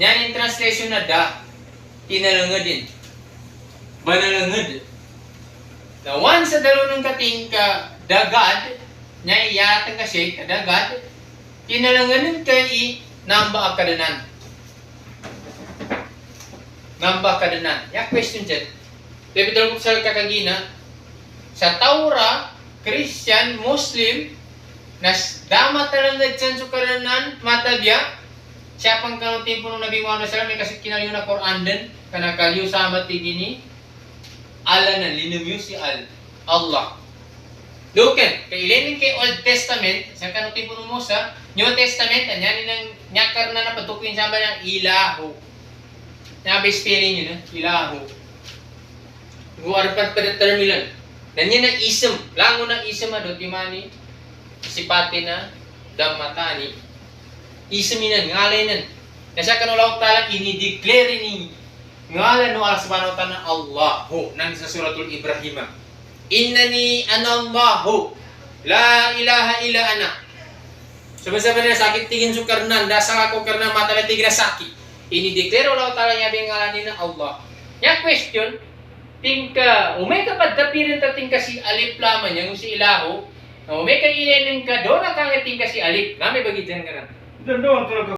Yan yung translation na da. Kinalangad din. Banalangad. The one sa dalo ng kating ka dagad, nya iyatang ka siya ka dagad, kinalanganan ka i namba akadanan. Namba akadanan. Ya question dyan. Dapat ko sa kakagina, sa Taura, Christian, Muslim, nas dama talangad dyan sa karanan, matabya, siya pang kanong timpo ng Nabi Muhammad SAW, may kasi kinaliw na Quran din, kanakaliw sa amat tigini, ala na, linumyo si Al, Allah. Duken, kay ilinin kay Old Testament, sa kanong timpo ng Musa, New Testament, yan ang nyakar na napatukuin sa ng ilahu. Nabispirin yun, eh, ilahu. Guwarpat pa ng terminal. Nanyan na ism, lango ng ism ado, timani, sipati na, damatani, isminan, ngalanan. Nasa kanulaw talang ini-declare ni ngalan no Allah subhanahu wa ta'ala Allahu nang sa suratul Ibrahim. Innani anallahu la ilaha illa ana. Sabi-sabi na sakit tingin su karnan dasang ako karna mata na tigra saki. Ini-declare Allah ta'ala niya bing ngalan ni Allah. Ya question, tingka umay ka padapirin ta tingka si alif laman yang si ilaho. Umay ka ilinin ka do na kang tingka si alif. Nami bagi dyan ka na. Doon doon talaga